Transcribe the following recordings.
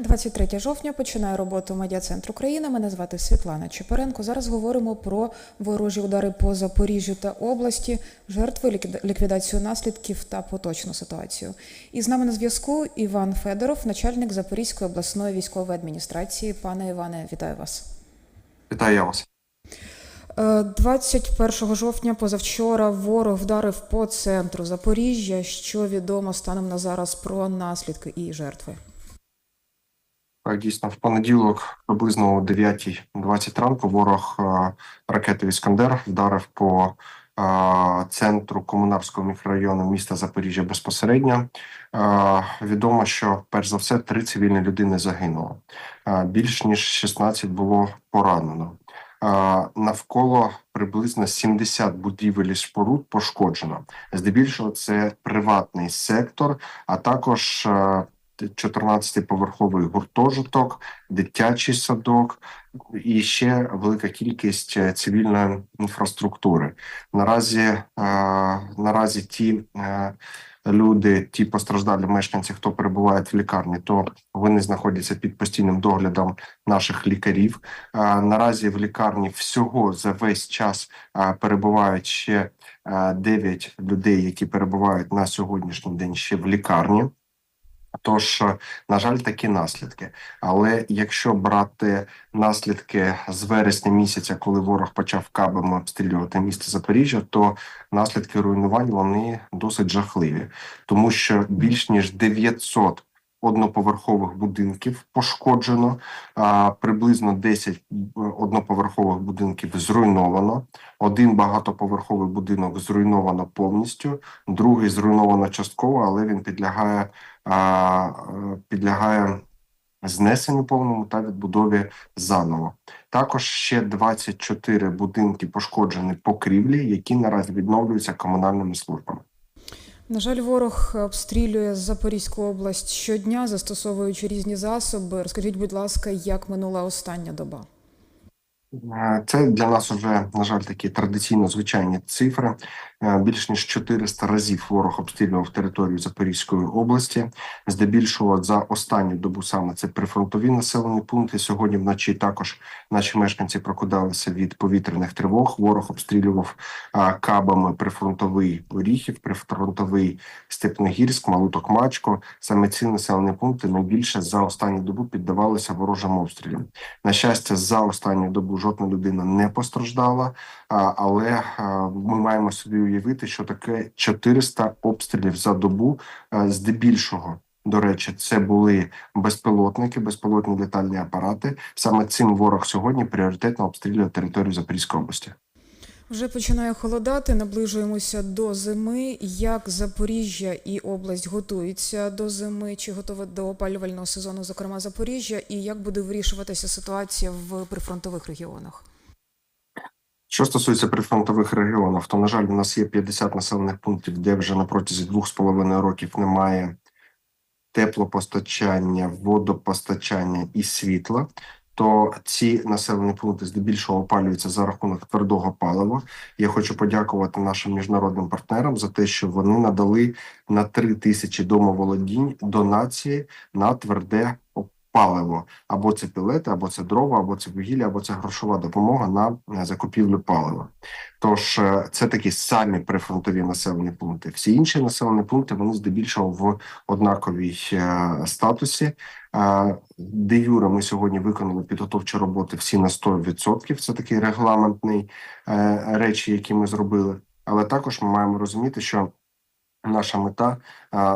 23 жовтня починає роботу медіа-центр України. Мене звати Світлана Чепаренко. Зараз говоримо про ворожі удари по Запоріжжю та області, жертви, ліквід- ліквідацію наслідків та поточну ситуацію. І з нами на зв'язку Іван Федоров, начальник Запорізької обласної військової адміністрації. Пане Іване, вітаю вас. Вітаю я вас. Е, 21 жовтня позавчора ворог вдарив по центру Запоріжжя. Що відомо станом на зараз про наслідки і жертви? Дійсно, в понеділок, приблизно о 9.20 ранку, ворог е, ракетою Іскандер вдарив по е, центру комунарського мікрорайону міста Запоріжжя безпосередньо. Е, Відомо, що перш за все три цивільні людини загинуло. Більш ніж 16 було поранено. Навколо приблизно 70 будівель і споруд пошкоджено. Здебільшого це приватний сектор, а також 14-поверховий гуртожиток, дитячий садок і ще велика кількість е, цивільної інфраструктури. Наразі, е, наразі ті е, люди, ті постраждалі мешканці, хто перебувають в лікарні, то вони знаходяться під постійним доглядом наших лікарів. Наразі в лікарні всього за весь час перебувають ще 9 людей, які перебувають на сьогоднішній день ще в лікарні. Тож, е, на жаль, такі наслідки. Але якщо брати наслідки з вересня місяця, коли ворог почав кабами обстрілювати місто Запоріжжя, то наслідки руйнувань вони досить жахливі, тому що більш ніж 900 одноповерхових будинків пошкоджено, приблизно 10 одноповерхових будинків зруйновано. Один багатоповерховий будинок зруйновано повністю, другий зруйновано частково, але він підлягає е, підлягає знесенню повному та відбудові заново. Також ще 24 будинки пошкоджені покрівлі, які наразі відновлюються комунальними службами. На жаль, ворог обстрілює Запорізьку область щодня, застосовуючи різні засоби. Розкажіть, будь ласка, як минула остання доба? Е, Це для нас вже, на жаль, такі традиційно звичайні цифри. Е, Більш ніж 400 разів ворог обстрілював територію Запорізької області. Здебільшого за останню добу саме це прифронтові населені пункти. Сьогодні вночі також наші мешканці прокидалися від повітряних тривог. Ворог обстрілював кабами прифронтовий Оріхів, прифронтовий Степногірськ, Малуток Мачко. Саме ці населені пункти найбільше за останню добу піддавалися ворожим обстрілам. На щастя, за останню добу жодна людина не постраждала, але ми маємо собі уявити, що таке 400 обстрілів за добу, здебільшого. До речі, це були безпілотники, безпілотні літальні апарати. Саме цим ворог сьогодні пріоритетно обстрілює територію Запорізької області. Вже починає холодати, наближуємося до зими. Як Запоріжжя і область готуються до зими, чи готове до опалювального сезону, зокрема Запоріжжя, і як буде вирішуватися ситуація в прифронтових регіонах? Що стосується прифронтових регіонів, то на жаль, у нас є 50 населених пунктів, де вже на протязі двох з половиною років немає теплопостачання, водопостачання і світла. То ці населені пункти здебільшого опалюються за рахунок твердого палива. Я хочу подякувати нашим міжнародним партнерам за те, що вони надали на 3 тисячі домоволодінь донації на тверде паливо. Або це пілети, або це дрова, або це вугілля, або це грошова допомога на е, закупівлю палива. Тож е, це такі самі прифронтові населені пункти. Всі інші населені пункти вони здебільшого в однаковій е, статусі. Де юре ми сьогодні виконали підготовчі роботи всі на 100%. Це такий регламентний речі, які ми зробили. Але також ми маємо розуміти, що наша мета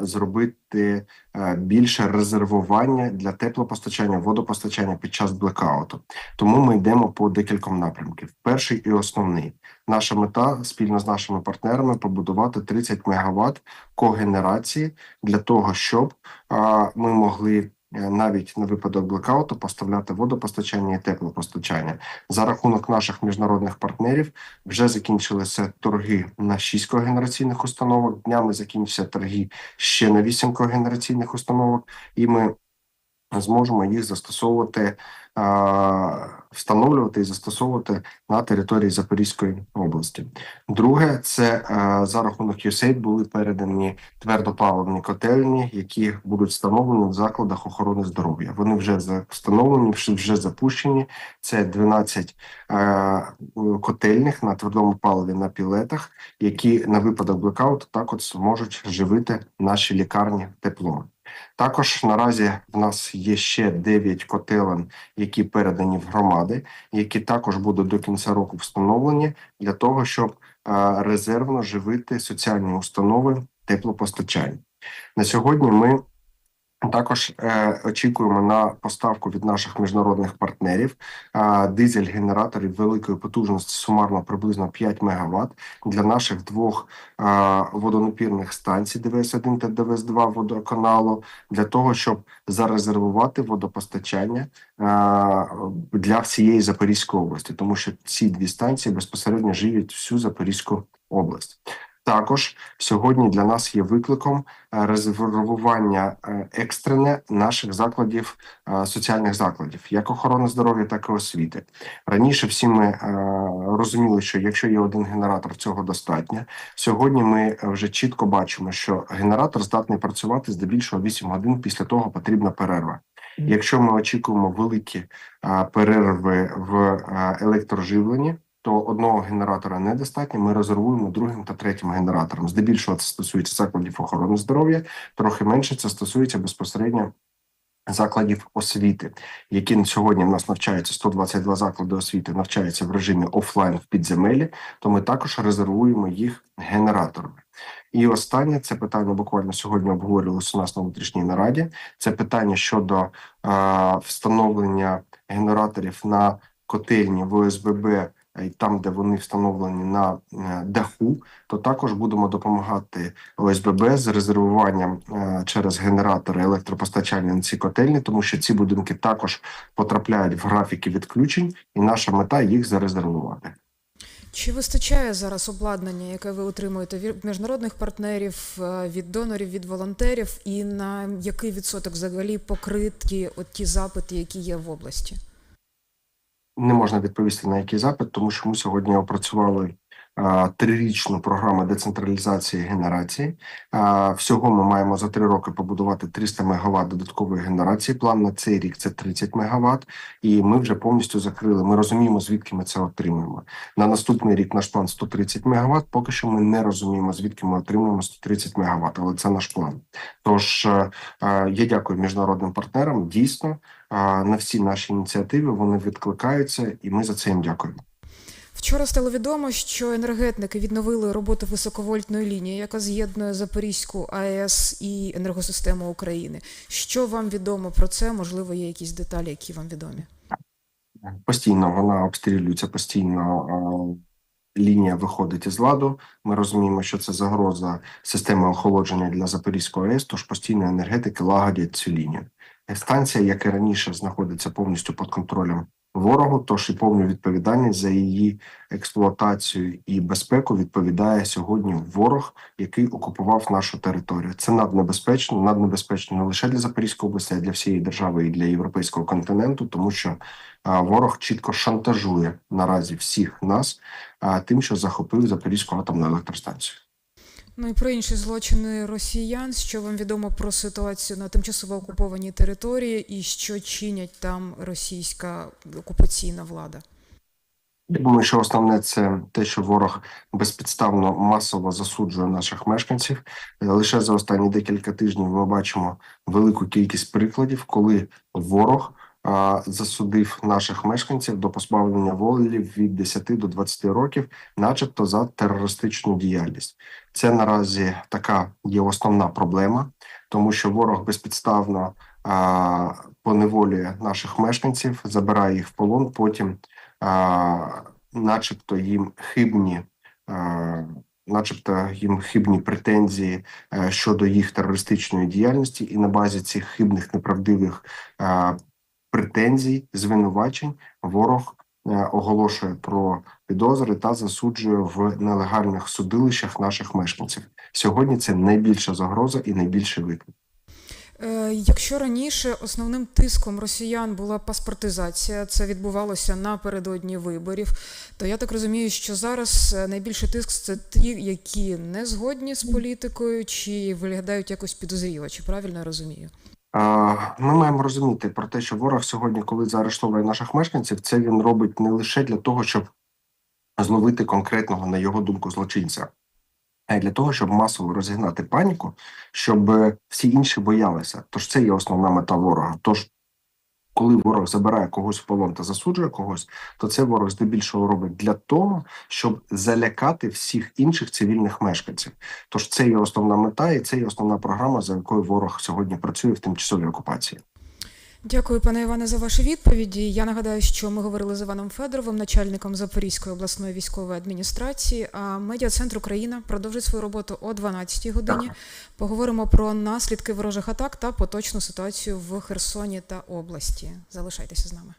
зробити більше резервування для теплопостачання, водопостачання під час блекауту. Тому ми йдемо по декільком напрямків. Перший і основний наша мета спільно з нашими партнерами побудувати 30 мегаватт когенерації для того, щоб ми могли. Е, Навіть на випадок блекауту поставляти водопостачання і теплопостачання за рахунок наших міжнародних партнерів вже закінчилися торги на 6 когенераційних установок. Днями закінчаться торги ще на 8 когенераційних установок, і ми зможемо їх застосовувати, встановлювати і застосовувати на території Запорізької області. Друге, це за рахунок USAID були передані твердопаливні котельні, які будуть встановлені в закладах охорони здоров'я. Вони вже встановлені, вже- запущені. Це 12 е, котельних на твердому паливі на пілетах, які на випадок блекауту також зможуть живити наші лікарні теплом. Також наразі в нас є ще 9 котелень, які передані в громади, які також будуть до кінця року встановлені для того, щоб е, резервно живити соціальні установи теплопостачання. На сьогодні ми також е, очікуємо на поставку від наших міжнародних партнерів е, дизель-генераторів великої потужності, сумарно приблизно 5 МВт для наших двох е, водонапірних станцій ДВС-1 та ДВС-2 водоканалу для того, щоб зарезервувати водопостачання е, для всієї Запорізької області, тому що ці дві станції безпосередньо живлять всю Запорізьку область. Також сьогодні для нас є викликом е, резервування е, екстрене наших закладів, е, соціальних закладів, як охорони здоров'я, так і освіти. Раніше всі ми розуміли, що якщо є один генератор, цього достатньо. Сьогодні ми вже чітко бачимо, що генератор здатний працювати здебільшого 8 годин. Після того потрібна перерва. Якщо ми очікуємо великі перерви в електроживленні, то одного генератора недостатньо. Ми резервуємо другим та третім генератором. Здебільшого це стосується закладів охорони здоров'я, трохи менше це стосується безпосередньо закладів освіти, які на сьогодні в нас навчаються 122 заклади освіти, навчаються в режимі офлайн в підземелі. То ми також резервуємо їх генераторами. І останнє це питання буквально сьогодні обговорювалося у нас на внутрішній нараді. Це питання щодо е, встановлення генераторів на котельні в ОСББ і там, де вони встановлені на е, даху, то також будемо допомагати ОСББ з резервуванням е, через генератори електропостачання на ці котельні, тому що ці будинки також потрапляють в графіки відключень, і наша мета їх зарезервувати. Чи вистачає зараз обладнання, яке ви отримуєте від міжнародних партнерів, е, від донорів, від волонтерів, і на який відсоток взагалі покриті от ті запити, які є в області? Не можна відповісти на який запит, тому що ми сьогодні опрацювали трирічну програму децентралізації генерації. Всього ми маємо за три роки побудувати 300 МВт додаткової генерації. План на цей рік це 30 МВт, і ми вже повністю закрили. Ми розуміємо, звідки ми це отримуємо. На наступний рік наш план 130 МВт. Поки що ми не розуміємо, звідки ми отримуємо 130 МВт, але це наш план. Тож е, е, я дякую міжнародним партнерам. Дійсно, на всі наші ініціативи вони відкликаються, і ми за це їм дякуємо. Вчора стало відомо, що енергетики відновили роботу високовольтної лінії, яка з'єднує Запорізьку АЕС і енергосистему України. Що вам відомо про це? Можливо, є якісь деталі, які вам відомі? Постійно вона обстрілюється, постійно лінія виходить із ладу. Ми розуміємо, що це загроза системи охолодження для Запорізької АЕС, тож постійно енергетики лагодять цю лінію. Станція, як і раніше, знаходиться повністю під контролем ворогу, тож і повну відповідальність за її експлуатацію і безпеку відповідає сьогодні ворог, який окупував нашу територію. Це наднебезпечно, наднебезпечно не лише для Запорізької області, а для всієї держави і для європейського континенту, тому що ворог чітко шантажує наразі всіх нас а, тим, що захопив Запорізьку атомну електростанцію. Ну і про інші злочини росіян. Що вам відомо про ситуацію на тимчасово окупованій території і що чинять там російська окупаційна влада? Я думаю, що основне це те, що ворог безпідставно масово засуджує наших мешканців. Лише за останні декілька тижнів ми бачимо велику кількість прикладів, коли ворог засудив наших мешканців до позбавлення волі від 10 до 20 років, начебто за терористичну діяльність. Це наразі така є основна проблема, тому що ворог безпідставно а, поневолює наших мешканців, забирає їх в полон, потім а, начебто їм хибні, а, начебто їм хибні претензії е, щодо їх терористичної діяльності, і на базі цих хибних неправдивих претензій, звинувачень ворог е, оголошує про підозри та засуджує в нелегальних судилищах наших мешканців. Сьогодні це найбільша загроза і найбільший виклик. Е, Якщо раніше основним тиском росіян була паспортизація, це відбувалося напередодні виборів, то я так розумію, що зараз е, найбільший тиск це ті, які не згодні з політикою чи виглядають якось підозріло, чи правильно я розумію? Ми маємо розуміти про те, що ворог сьогодні, коли заарештовує наших мешканців, це він робить не лише для того, щоб зловити конкретного, на його думку, злочинця, а й для того, щоб масово розігнати паніку, щоб е, всі інші боялися. Тож це є основна мета ворога. Тож, коли ворог забирає когось в полон та засуджує когось, то це ворог здебільшого робить для того, щоб залякати всіх інших цивільних мешканців. Тож це є основна мета, і це є основна програма, за якою ворог сьогодні працює в тимчасовій окупації. Дякую, пане Іване, за ваші відповіді. Я нагадаю, що ми говорили з Іваном Федоровим, начальником Запорізької обласної військової адміністрації. А медіа-центр Україна продовжить свою роботу о 12-й годині. Поговоримо про наслідки ворожих атак та поточну ситуацію в Херсоні та області. Залишайтеся з нами.